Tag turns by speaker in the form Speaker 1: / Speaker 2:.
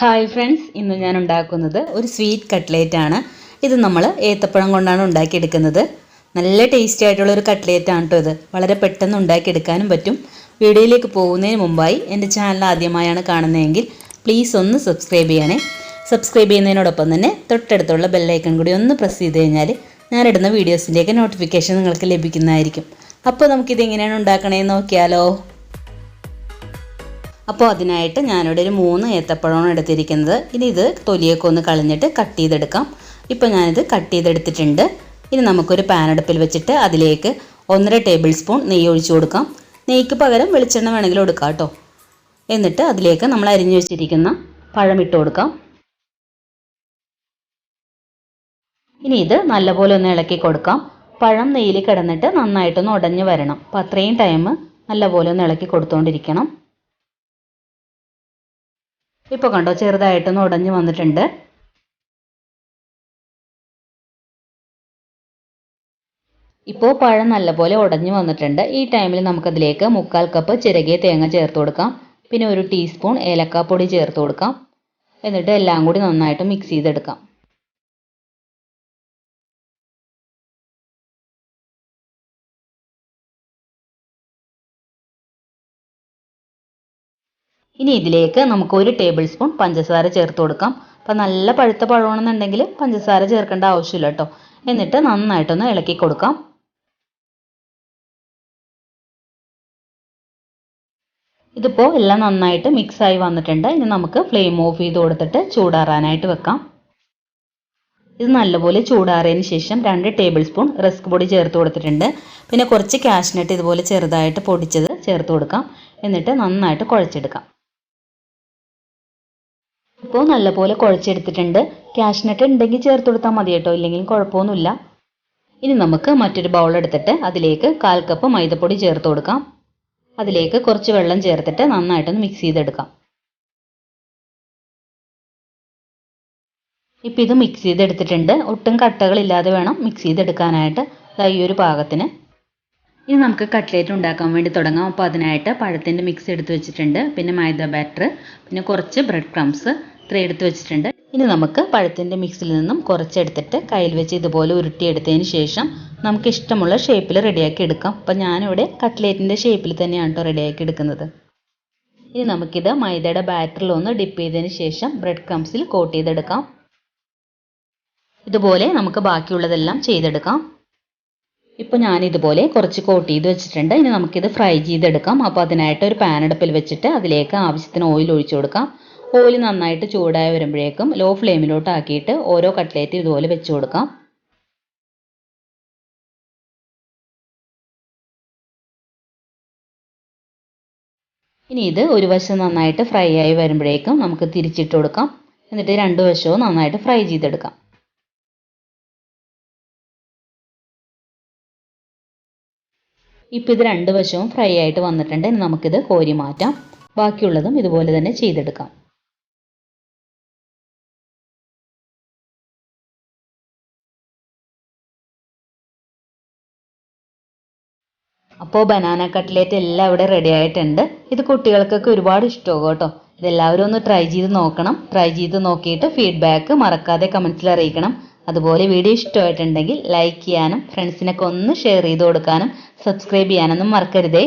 Speaker 1: Hi friends ഇന്ന് ഞാൻ ഉണ്ടാക്കുന്നത് ഒരു സ്വീറ്റ് കട്ട്ലേറ്റ് ആണ്. ഇത് നമ്മൾ ഏത്തപ്പഴം കൊണ്ടാണ് ഉണ്ടാക്കിയെടുക്കുന്നത്. നല്ല ടേസ്റ്റി ആയിട്ടുള്ള ഒരു കട്ട്ലേറ്റ് ആണ് കേട്ടോ ഇത്. വളരെ പെട്ടെന്ന് ഉണ്ടാക്കിയെടുക്കാനും പറ്റും. വീഡിയോയിലേക്ക് പോകുന്നതിന് മുമ്പായി എന്റെ ചാനൽ ആദ്യമായാണ് കാണുന്നതെങ്കിൽ പ്ലീസ് ഒന്ന് സബ്സ്ക്രൈബ് ചെയ്യണേ. സബ്സ്ക്രൈബ് ചെയ്യുന്നതിനോടൊപ്പം തന്നെ തൊട്ടടുത്തുള്ള ബെല്ലൈക്കൺ കൂടി ഒന്ന് പ്രസ് ചെയ്ത് കഴിഞ്ഞാൽ ഞാനിടുന്ന വീഡിയോസിന്റെയൊക്കെ നോട്ടിഫിക്കേഷൻ നിങ്ങൾക്ക് ലഭിക്കുന്നതായിരിക്കും. അപ്പോൾ നമുക്കിത് എങ്ങനെയാണ് ഉണ്ടാക്കണേന്ന് നോക്കിയാലോ. അപ്പോൾ അതിനായിട്ട് ഞാനിവിടെ ഒരു മൂന്ന് ഏത്തപ്പഴമാണ് എടുത്തിരിക്കുന്നത്. ഇനി ഇത് തൊലിയൊക്കെ ഒന്ന് കളഞ്ഞിട്ട് കട്ട് ചെയ്തെടുക്കാം. ഇപ്പോൾ ഞാനിത് കട്ട് ചെയ്തെടുത്തിട്ടുണ്ട്. ഇനി നമുക്കൊരു പാൻ അടുപ്പിൽ വെച്ചിട്ട് അതിലേക്ക് ഒന്നര ടേബിൾ സ്പൂൺ നെയ്യ് ഒഴിച്ചു കൊടുക്കാം. നെയ്ക്ക് പകരം വെളിച്ചെണ്ണ വേണമെങ്കിലും എടുക്കാം കേട്ടോ. എന്നിട്ട് അതിലേക്ക് നമ്മൾ അരിഞ്ഞു വെച്ചിരിക്കുന്ന പഴം ഇട്ട് കൊടുക്കാം. ഇനി ഇത് നല്ലപോലെ ഒന്ന് ഇളക്കി കൊടുക്കാം. പഴം നെയ്യിൽ കിടന്നിട്ട് നന്നായിട്ടൊന്ന് ഉടഞ്ഞു വരണം. അപ്പോൾ അത്രയും ടൈം നല്ലപോലെ ഒന്ന് ഇളക്കി കൊടുത്തുകൊണ്ടിരിക്കണം ഇപ്പോൾ കണ്ടോ ചെറുതായിട്ടൊന്ന് ഉടഞ്ഞു വന്നിട്ടുണ്ട്. ഇപ്പോൾ പഴം നല്ലപോലെ ഉടഞ്ഞു വന്നിട്ടുണ്ട്. ഈ ടൈമിൽ നമുക്കതിലേക്ക് മുക്കാൽ കപ്പ് ചിരകിയ തേങ്ങ ചേർത്ത് കൊടുക്കാം. പിന്നെ ഒരു ടീസ്പൂൺ ഏലക്കാപ്പൊടി ചേർത്ത് കൊടുക്കാം. എന്നിട്ട് എല്ലാം കൂടി നന്നായിട്ട് മിക്സ് ചെയ്തെടുക്കാം. ഇനി ഇതിലേക്ക് നമുക്ക് ഒരു ടേബിൾ സ്പൂൺ പഞ്ചസാര ചേർത്ത് കൊടുക്കാം. അപ്പം നല്ല പഴുത്ത പഴമാണെന്നുണ്ടെങ്കിൽ പഞ്ചസാര ചേർക്കേണ്ട ആവശ്യമില്ല കേട്ടോ. എന്നിട്ട് നന്നായിട്ടൊന്ന് ഇളക്കി കൊടുക്കാം. ഇതിപ്പോൾ എല്ലാം നന്നായിട്ട് മിക്സ് ആയി വന്നിട്ടുണ്ട്. ഇനി നമുക്ക് ഫ്ലെയിം ഓഫ് ചെയ്ത് കൊടുത്തിട്ട് ചൂടാറാനായിട്ട് വെക്കാം. ഇത് നല്ലപോലെ ചൂടാറിയതിന് ശേഷം രണ്ട് ടേബിൾ സ്പൂൺ റസ്ക് പൊടി ചേർത്ത് കൊടുത്തിട്ടുണ്ട്. പിന്നെ കുറച്ച് കാഷ്നട്ട് ഇതുപോലെ ചെറുതായിട്ട് പൊടിച്ചത് ചേർത്ത് കൊടുക്കാം. എന്നിട്ട് നന്നായിട്ട് കുഴച്ചെടുക്കാം. ഇപ്പോൾ നല്ലപോലെ കുഴച്ചെടുത്തിട്ടുണ്ട്. കാഷ്നട്ട് ഉണ്ടെങ്കിൽ ചേർത്ത് കൊടുത്താൽ മതി കേട്ടോ. ഇല്ലെങ്കിൽ കുഴപ്പമൊന്നുമില്ല. ഇനി നമുക്ക് മറ്റൊരു ബൗൾ എടുത്തിട്ട് അതിലേക്ക് കാൽ കപ്പ് മൈദപ്പൊടി ചേർത്ത് കൊടുക്കാം. അതിലേക്ക് കുറച്ച് വെള്ളം ചേർത്തിട്ട് നന്നായിട്ടൊന്ന് മിക്സ് ചെയ്തെടുക്കാം. ഇപ്പം ഇത് മിക്സ് ചെയ്തെടുത്തിട്ടുണ്ട്. ഒട്ടും കട്ടകളില്ലാതെ വേണം മിക്സ് ചെയ്തെടുക്കാനായിട്ട്. ഈ ഒരു പാകത്തിന്. ഇനി നമുക്ക് കട്ട്ലേറ്റ് ഉണ്ടാക്കാൻ വേണ്ടി തുടങ്ങാം. അപ്പോൾ അതിനായിട്ട് പഴത്തിന്റെ മിക്സ് എടുത്ത് വെച്ചിട്ടുണ്ട്. പിന്നെ മൈദ ബാറ്റർ പിന്നെ കുറച്ച് ബ്രെഡ് ക്രംസ് ഇത്രയും എടുത്ത് വെച്ചിട്ടുണ്ട്. ഇനി നമുക്ക് പഴത്തിന്റെ മിക്സിൽ നിന്നും കുറച്ചെടുത്തിട്ട് കയ്യിൽ വെച്ച് ഇതുപോലെ ഉരുട്ടിയെടുത്തതിന് ശേഷം നമുക്ക് ഇഷ്ടമുള്ള ഷേപ്പിൽ റെഡിയാക്കി എടുക്കാം. അപ്പോൾ ഞാനിവിടെ കട്ട്ലേറ്റിന്റെ ഷേപ്പിൽ തന്നെയാണ് കേട്ടോ റെഡിയാക്കി എടുക്കുന്നത്. ഇനി നമുക്കിത് മൈദയുടെ ബാറ്ററിൽ ഒന്ന് ഡിപ്പ് ചെയ്തതിന് ശേഷം ബ്രെഡ് ക്രംസിൽ കോട്ട് ചെയ്തെടുക്കാം. ഇതുപോലെ നമുക്ക് ബാക്കിയുള്ളതെല്ലാം ചെയ്തെടുക്കാം. ഇപ്പോൾ ഞാൻ ഇതുപോലെ കുറച്ച് കോട്ട് ചെയ്ത് വെച്ചിട്ടുണ്ട്. ഇനി നമുക്കിത് ഫ്രൈ ചെയ്തെടുക്കാം. അപ്പോൾ അതിനായിട്ട് ഒരു പാൻ അടുപ്പിൽ വെച്ചിട്ട് അതിലേക്ക് ആവശ്യത്തിന് ഓയിൽ ഒഴിച്ചു കൊടുക്കാം. ഓയിൽ നന്നായിട്ട് ചൂടായി വരുമ്പോഴേക്കും ലോ ഫ്ലെയിമിലോട്ട് ആക്കിയിട്ട് ഓരോ കട്ട്ലേറ്റ് ഇതുപോലെ വെച്ച് കൊടുക്കാം. ഇനി ഇത് ഒരു വശം നന്നായിട്ട് ഫ്രൈ ആയി വരുമ്പോഴേക്കും നമുക്ക് തിരിച്ചിട്ട് കൊടുക്കാം. എന്നിട്ട് രണ്ട് വശവും നന്നായിട്ട് ഫ്രൈ ചെയ്തെടുക്കാം. ഇപ്പോൾ ഇത് രണ്ട് വശവും ഫ്രൈ ആയിട്ട് വന്നിട്ടുണ്ട്. ഇനി നമുക്കിത് കോരി മാറ്റാം. ബാക്കിയുള്ളതും ഇതുപോലെ തന്നെ ചെയ്തെടുക്കാം. അപ്പോൾ ബനാന കട്ട്ലേറ്റ് എല്ലാം ഇവിടെ റെഡി ആയിട്ടുണ്ട്. ഇത് കുട്ടികൾക്കൊക്കെ ഒരുപാട് ഇഷ്ടമാകും കേട്ടോ. ഇതെല്ലാവരും ഒന്ന് ട്രൈ ചെയ്ത് നോക്കണം. ട്രൈ ചെയ്ത് നോക്കിയിട്ട് ഫീഡ്ബാക്ക് മറക്കാതെ കമൻസിൽ അറിയിക്കണം. അതുപോലെ വീഡിയോ ഇഷ്ടമായിട്ടുണ്ടെങ്കിൽ ലൈക്ക് ചെയ്യാനും ഫ്രണ്ട്സിനൊക്കെ ഒന്ന് ഷെയർ ചെയ്ത് കൊടുക്കാനും സബ്സ്ക്രൈബ് ചെയ്യാനൊന്നും മറക്കരുതേ.